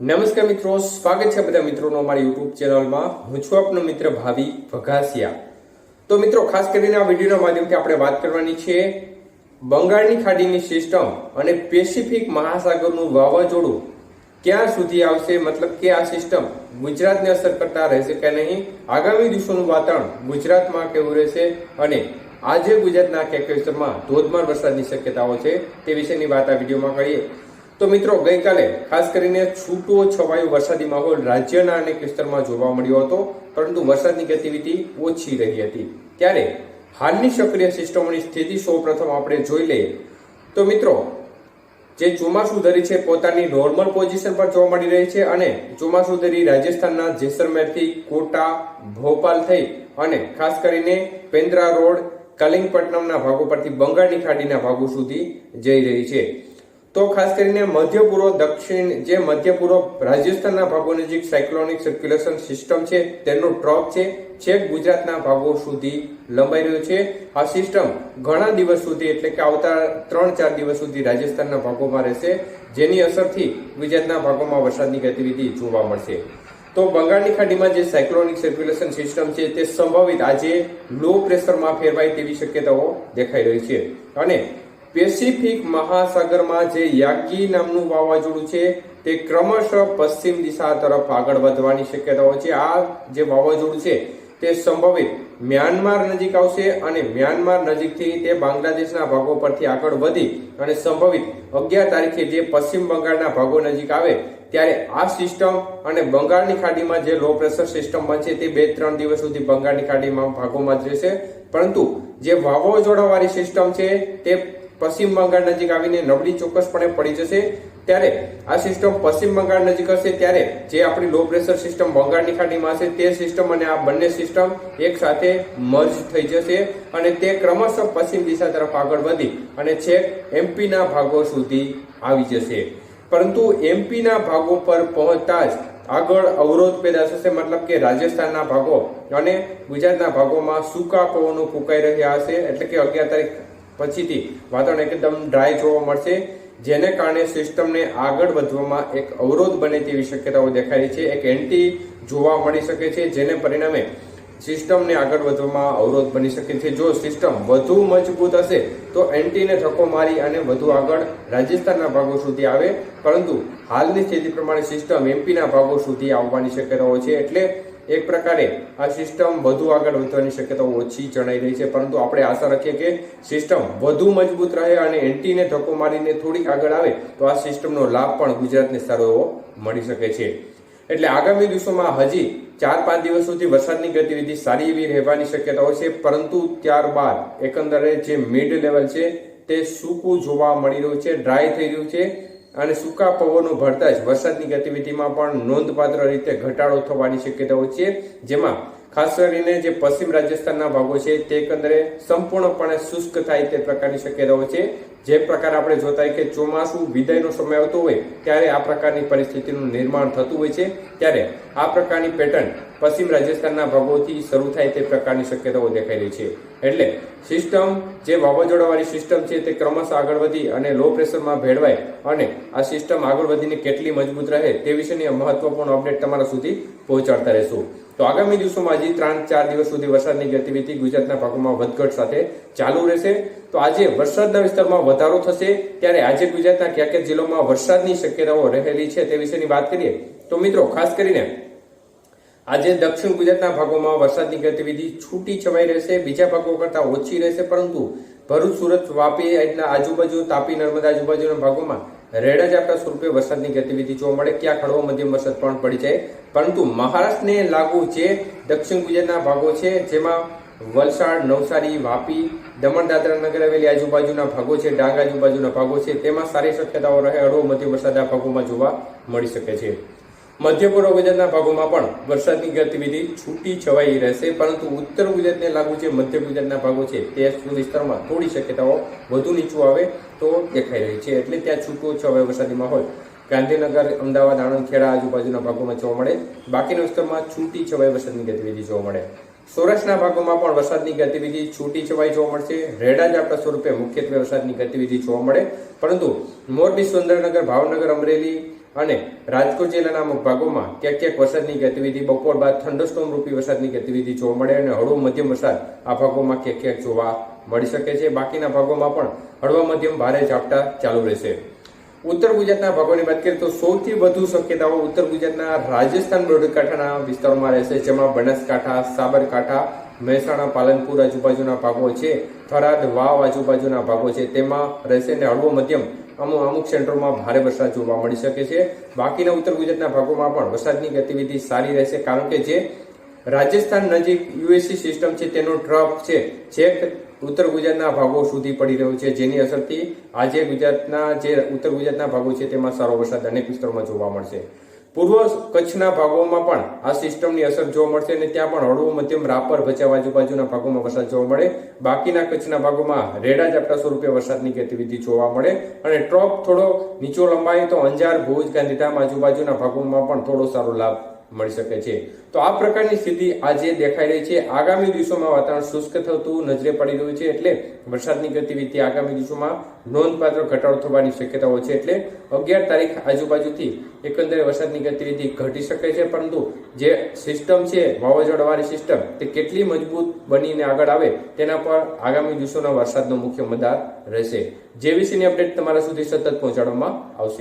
નમસ્કાર મિત્રો, સ્વાગત છે બધા મિત્રોનો અમારી યુટ્યુબ ચેનલમાં. હું છું આપનો મિત્ર ભાવિ વઘાસિયા. તો મિત્રો, ખાસ કરીને આ વિડીયોના માધ્યમથી આપણે વાત કરવાની છે બંગાળની ખાડીની સિસ્ટમ અને પેસિફિક મહાસાગરનું વાવાઝોડું ક્યાં સુધી આવશે, મતલબ કે આ સિસ્ટમ ગુજરાતને અસર કરતા રહેશે કે નહીં, આગામી દિવસોનું વાતાવરણ ગુજરાતમાં કેવું રહેશે અને આજે ગુજરાતના કયા કયા વિસ્તારમાં ધોધમાર વરસાદની શક્યતાઓ છે તે વિશેની વાત આ વિડીયોમાં કરીએ. તો મિત્રો, ગઈકાલે ખાસ કરીને છૂટો છવાયો વરસાદી માહોલ રાજ્યના અનેક વિસ્તારમાં જોવા મળ્યો હતો, પરંતુ વરસાદની ગતિવિધિ ઓછી રહી હતી. ત્યારે હાલની સક્રિય સિસ્ટમોની સ્થિતિ સૌપ્રથમ આપણે જોઈ લઈએ. તો મિત્રો, જે ચોમાસુ ધરી છે, પોતાની નોર્મલ પોઝિશન પર જોવા મળી રહી છે અને ચોમાસુ ધરી રાજસ્થાનના જેસલમેરથી કોટા, ભોપાલ થઈ અને ખાસ કરીને પેન્દ્રા રોડ, કલિંગપટ્ટનમના ભાગો પરથી બંગાળની ખાડીના ભાગો સુધી જઈ રહી છે. તો ખાસ કરીને મધ્ય પૂર્વ, દક્ષિણ જે મધ્ય પૂર્વ રાજસ્થાનના ભાગો નજીક સાયક્લોનિક સર્ક્યુલેશન સિસ્ટમ છે, તેનો ટ્રોપ છે. છેક ગુજરાતના ભાગો સુધી લંબાઈ રહ્યો છે. આ સિસ્ટમ ઘણા દિવસ સુધી, એટલે કે આવતા ત્રણ ચાર દિવસ સુધી રાજસ્થાનના ભાગોમાં રહેશે, જેની અસરથી ગુજરાતના ભાગોમાં વરસાદની ગતિવિધિ જોવા મળશે. તો બંગાળની ખાડીમાં જે સાયક્લોનિક સર્ક્યુલેશન સિસ્ટમ છે, તે સંભવિત આજે લો પ્રેશરમાં ફેરવાય તેવી શક્યતાઓ દેખાઈ રહી છે. અને પેસિફિક મહાસાગરમાં જે યાગી નામનું વાવાઝોડું છે, તે ક્રમશઃ પશ્ચિમ દિશા તરફ આગળ વધવાની શક્યતાઓ છે. આ જે વાવાઝોડું છે, તે સંભવિત મ્યાનમાર નજીક આવશે અને મ્યાનમાર નજીકથી તે બાંગ્લાદેશના ભાગો પરથી આગળ વધી અને સંભવિત અગિયાર તારીખે જે પશ્ચિમ બંગાળના ભાગો નજીક આવે, ત્યારે આ સિસ્ટમ અને બંગાળની ખાડીમાં જે લો પ્રેશર સિસ્ટમ બનશે, તે બે ત્રણ દિવસ સુધી બંગાળની ખાડીમાં ભાગોમાં જ રહેશે. પરંતુ જે વાવાઝોડાવાળી સિસ્ટમ છે, તે પશ્ચિમ બંગાળ નજીક આવીને નબળી ચોક્કસપણે પડી જશે, ત્યારે આ સિસ્ટમ પશ્ચિમ બંગાળ નજીક હશે, ત્યારે જે આપણી લો પ્રેશર સિસ્ટમ બંગાળની ખાડીમાં હશે, તે સિસ્ટમ અને આ બંને સિસ્ટમ એક સાથે મર્જ થઈ જશે અને તે ક્રમશઃ પશ્ચિમ દિશા તરફ આગળ વધી અને છેક એમપીના ભાગો સુધી આવી જશે. પરંતુ એમપીના ભાગો પર પહોંચતા જ આગળ અવરોધ પેદા થશે, મતલબ કે રાજસ્થાનના ભાગો અને ગુજરાતના ભાગોમાં સૂકા પવનો ફૂંકાઈ રહ્યા હશે, એટલે કે અગિયાર તારીખ પછીથી વાતાવરણ એકદમ ડ્રાય જોવા મળશે, જેને કારણે સિસ્ટમને આગળ વધવામાં એક અવરોધ બને તેવી શક્યતાઓ દેખાઈ રહી છે. એક એન્ટી જોવા મળી શકે છે, જેને પરિણામે સિસ્ટમને આગળ વધવામાં અવરોધ બની શકે છે. જો સિસ્ટમ વધુ મજબૂત હશે, તો એન્ટીને ધક્કો મારી અને વધુ આગળ રાજસ્થાનના ભાગો સુધી આવે. પરંતુ હાલની સ્થિતિ પ્રમાણે સિસ્ટમ એમપીના ભાગો સુધી આવવાની શક્યતાઓ છે. એટલે એક પ્રકારે આ સિસ્ટમ વધુ આગળ વધવાની શક્યતાઓ ઓછી જણાઈ રહી છે, પરંતુ આપણે આશા રાખીએ કે સિસ્ટમ વધુ મજબૂત રહે અને એન્ટીને ધક્કો મારીને થોડીક આગળ આવે તો આ સિસ્ટમનો લાભ પણ ગુજરાતને સારો એવો મળી શકે છે. એટલે આગામી દિવસોમાં હજી ચાર પાંચ દિવસ સુધી વરસાદની ગતિવિધિ સારી એવી રહેવાની શક્યતાઓ છે, પરંતુ ત્યારબાદ એકંદરે જે મિડ લેવલ છે તે સૂકું જોવા મળી રહ્યું છે ડ્રાય થઈ રહ્યું છે. અને સૂકા પવનો ભરતા જ વરસાદની ગતિવિધિમાં પણ નોંધપાત્ર રીતે ઘટાડો થવાની શક્યતાઓ છે. જેમાં ખાસ કરીને જે પશ્ચિમ રાજસ્થાનના ભાગો છે, તે એકંદરે સંપૂર્ણપણે શુષ્ક થાય તે પ્રકારની શક્યતાઓ છે. જે પ્રકાર આપણે જોતા કે ચોમાસું વિદાયનો સમય આવતો હોય, ત્યારે આ પ્રકારની પરિસ્થિતિનું નિર્માણ થતું હોય છે. ત્યારે આ પ્રકારની પેટર્ન પશ્ચિમ રાજસ્થાનના ભાગોથી શરૂ થાય તે પ્રકારની શક્યતાઓ દેખાઈ રહી છે. એટલે સિસ્ટમ જે વાવાઝોડાવાળી સિસ્ટમ છે તે ક્રમશઃ આગળ વધી અને લો પ્રેશરમાં ભેળવાય અને આ સિસ્ટમ આગળ વધીને કેટલી મજબૂત રહે તે વિશેની મહત્વપૂર્ણ અપડેટ તમારા સુધી પહોંચાડતા રહેશું. તો આગામી દિવસોમાં હજી ત્રણ ચાર દિવસ સુધી વરસાદની ગતિવિધિ ગુજરાતના ભાગોમાં વધઘટ સાથે ચાલુ રહેશે. તો આજે વરસાદના વિસ્તારમાં વધારો થશે ત્યારે આજે ગુજરાતના ક્યાંક કયા જિલ્લામાં વરસાદની શક્યતાઓ રહેલી છે તે વિશેની વાત કરીએ. તો મિત્રો, ખાસ કરીને આજે દક્ષિણ ગુજરાતના ભાગોમાં વરસાદની ગતિવિધિ છૂટી છવાઈ રહેશે. બીજા ભાગો કરતાં ઓછી રહેશે, પરંતુ ભરૂચ, સુરત, વાપી એટલા આજુબાજુ તાપી, નર્મદા આજુબાજુના ભાગોમાં રેડ જ આપતા સ્વરૂપે વરસાદની ગતિવિધિ જોવા મળે. ક્યાં હળવો મધ્યમ વરસાદ પણ પડી જાય. પરંતુ મહારાષ્ટ્રને લાગુ જે દક્ષિણ ગુજરાતના ભાગો છે, જેમાં વલસાડ, નવસારી, વાપી દમણ દાદરા નગર હવેલી આજુબાજુના ભાગો છે, ડાંગ આજુબાજુના ભાગો છે, તેમાં સારી શક્યતાઓ રહે, હળવો મધ્યમ વરસાદ આ ભાગોમાં જોવા મળી શકે છે. મધ્ય પૂર્વ ગુજરાતના ભાગોમાં પણ વરસાદની ગતિવિધિ છૂટી છવાઈ રહેશે, પરંતુ ઉત્તર ગુજરાતને લાગુ જે મધ્ય ગુજરાતના ભાગો છે, તે વિસ્તારમાં થોડી શક્યતાઓ વધુ નીચું આવે તો દેખાઈ રહી છે, એટલે ત્યાં છૂટો છવાય વરસાદી માહોલ ગાંધીનગર, અમદાવાદ આણંદ ખેડા આજુબાજુના ભાગોમાં જોવા મળે. બાકીના વિસ્તારમાં છૂટી છવાઈ વરસાદની ગતિવિધિ જોવા મળે. સૌરાષ્ટ્રના ભાગોમાં પણ વરસાદની ગતિવિધિ છૂટી છવાઈ જોવા મળશે. રેડા ઝાપટા સ્વરૂપે મુખ્યત્વે વરસાદની ગતિવિધિ જોવા મળે. પરંતુ મોરબી, સુરેન્દ્રનગર, ભાવનગર, અમરેલી અને રાજકોટ જિલ્લાના અમુક ભાગોમાં ક્યાંક ક્યાંક વરસાદની ગતિવિધિ, બપોર બાદ થંડરસ્ટોમ રૂપી વરસાદની ગતિવિધિ જોવા મળે અને હળવો મધ્યમ વરસાદ આ ભાગોમાં ક્યાંક ક્યાંક જોવા મળી શકે છે. બાકીના ભાગોમાં પણ હળવા મધ્યમ ભારે ઝાપટા ચાલુ રહેશે. ઉત્તર ગુજરાતના ભાગોની વાત કરીએ તો સૌથી વધુ શક્યતાઓ ઉત્તર ગુજરાતના રાજસ્થાન બોર્ડરકાંઠાના વિસ્તારોમાં રહેશે, જેમાં બનાસકાંઠા, સાબરકાંઠા, મહેસાણા, પાલનપુર આજુબાજુના ભાગો છે. થરાદ, વાવ આજુબાજુના ભાગો છે. તેમાં રહેશે અને હળવો મધ્યમ અમુક અમુક સેન્ટરોમાં ભારે વરસાદ જોવા મળી શકે છે. બાકીના ઉત્તર ગુજરાતના ભાગોમાં પણ વરસાદની ગતિવિધિ સારી રહેશે, કારણ કે જે રાજસ્થાન નજીક યુએસસી સિસ્ટમ છે, તેનો ટ્રફ છે. જે ઉત્તર ગુજરાતના ભાગો સુધી પડી રહ્યો છે, જેની અસરથી આજે ગુજરાતના જે ઉત્તર ગુજરાતના ભાગો છે, તેમાં સારો વરસાદ અનેક વિસ્તારોમાં જોવા મળશે. પૂર્વ કચ્છના ભાગોમાં પણ આ સિસ્ટમની અસર જોવા મળશે અને ત્યાં પણ હળવો મધ્યમ રાપર ભચાઉ આજુબાજુના ભાગોમાં વરસાદ જોવા મળે. બાકીના કચ્છના ભાગોમાં રેડા ઝાપટા સ્વરૂપે વરસાદની ગતિવિધિ જોવા મળે. અને ટ્રોપ થોડો નીચો લંબાય તો અંજાર, ભુજ, ગાંધીધામ આજુબાજુના ભાગોમાં પણ થોડો સારો લાભ મળી શકે છે. તો આ પ્રકારની સ્થિતિ આજે દેખાઈ રહી છે. આગામી દિવસોમાં વાતાવરણ શુષ્ક થતું નજરે પડી રહ્યું છે એટલે વરસાદની ગતિવિધિ આગામી દિવસોમાં નોંધપાત્ર ઘટાડો થવાની શક્યતાઓ છે એટલે અગિયાર તારીખ આજુબાજુથી એકંદરે વરસાદની ગતિવિધિ ઘટી શકે છે. પરંતુ જે સિસ્ટમ છે, વાવાઝોડાવાળી સિસ્ટમ, તે કેટલી મજબૂત બનીને આગળ આવે તેના પર આગામી દિવસોના વરસાદનો મુખ્ય મદાર રહેશે. જે વિશેની અપડેટ તમારા સુધી સતત પહોંચાડવામાં આવશે.